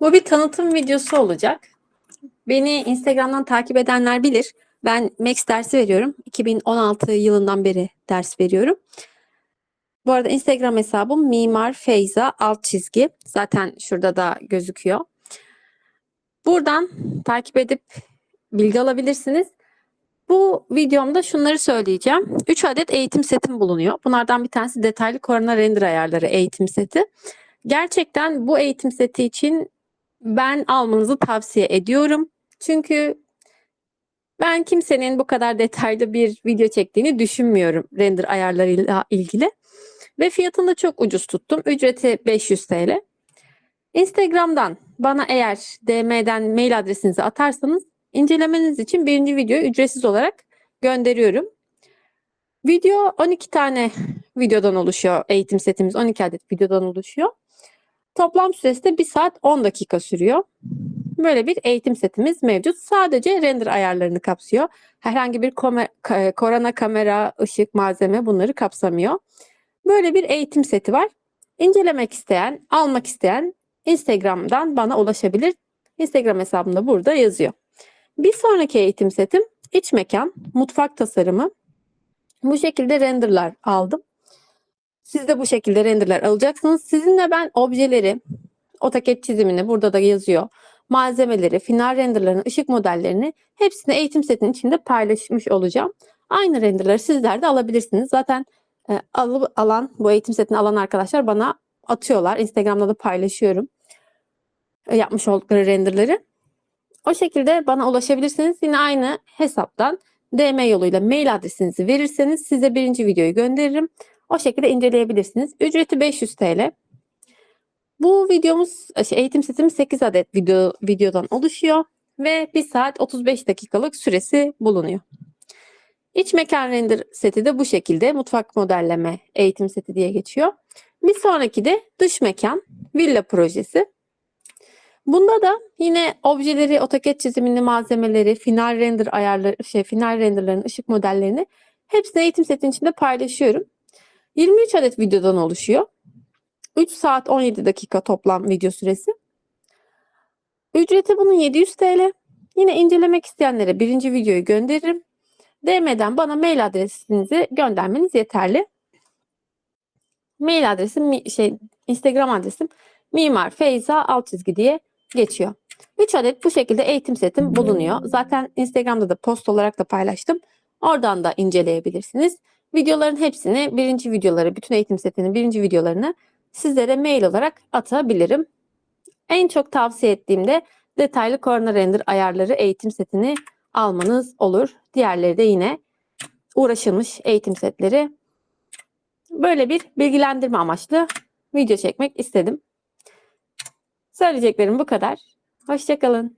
Bu bir tanıtım videosu olacak. Beni Instagram'dan takip edenler bilir. Ben Max dersi veriyorum. 2016 yılından beri ders veriyorum. Bu arada Instagram hesabım Mimar Feyza alt çizgi. Zaten şurada da gözüküyor. Buradan takip edip bilgi alabilirsiniz. Bu videomda şunları söyleyeceğim. 3 adet eğitim setim bulunuyor. Bunlardan bir tanesi detaylı korona render ayarları eğitim seti. Gerçekten bu eğitim seti için ben almanızı tavsiye ediyorum. Çünkü ben kimsenin bu kadar detaylı bir video çektiğini düşünmüyorum render ayarlarıyla ilgili. Ve fiyatını da çok ucuz tuttum. Ücreti 500 TL. Instagram'dan bana eğer DM'den mail adresinizi atarsanız incelemeniz için birinci videoyu ücretsiz olarak gönderiyorum. Video 12 tane videodan oluşuyor. Eğitim setimiz 12 adet videodan oluşuyor. Toplam süresi de 1 saat 10 dakika sürüyor. Böyle bir eğitim setimiz mevcut. Sadece render ayarlarını kapsıyor. Herhangi bir ka- korona kamera, ışık, malzeme bunları kapsamıyor. Böyle bir eğitim seti var. İncelemek isteyen, almak isteyen Instagram'dan bana ulaşabilir. Instagram hesabım da burada yazıyor. Bir sonraki eğitim setim iç mekan, mutfak tasarımı. Bu şekilde renderlar aldım. Siz de bu şekilde renderler alacaksınız. Sizinle ben objeleri, AutoCAD çizimini burada da yazıyor. Malzemeleri, final renderlarını, ışık modellerini hepsini eğitim setinin içinde paylaşmış olacağım. Aynı renderları sizler de alabilirsiniz. Zaten e, alıp alan, bu eğitim setini alan arkadaşlar bana atıyorlar. Instagram'da da paylaşıyorum. E, yapmış oldukları renderları. O şekilde bana ulaşabilirsiniz. Yine aynı hesaptan DM yoluyla mail adresinizi verirseniz size birinci videoyu gönderirim. O şekilde inceleyebilirsiniz. Ücreti 500 TL. Bu videomuz, şey, eğitim setimiz 8 adet video videodan oluşuyor ve 1 saat 35 dakikalık süresi bulunuyor. İç mekan render seti de bu şekilde mutfak modelleme eğitim seti diye geçiyor. Bir sonraki de dış mekan villa projesi. Bunda da yine objeleri, AutoCAD çizimini, malzemeleri, final render ayarları, şey final renderların ışık modellerini hepsini eğitim setinin içinde paylaşıyorum. 23 adet videodan oluşuyor. 3 saat 17 dakika toplam video süresi. Ücreti bunun 700 TL. Yine incelemek isteyenlere birinci videoyu gönderirim. DM'den bana mail adresinizi göndermeniz yeterli. Mail adresim şey Instagram adresim mimar feyza alt çizgi diye geçiyor. 3 adet bu şekilde eğitim setim bulunuyor. Zaten Instagram'da da post olarak da paylaştım. Oradan da inceleyebilirsiniz. Videoların hepsini, birinci videoları, bütün eğitim setinin birinci videolarını sizlere mail olarak atabilirim. En çok tavsiye ettiğim de detaylı corner render ayarları eğitim setini almanız olur. Diğerleri de yine uğraşılmış eğitim setleri. Böyle bir bilgilendirme amaçlı video çekmek istedim. Söyleyeceklerim bu kadar. Hoşçakalın.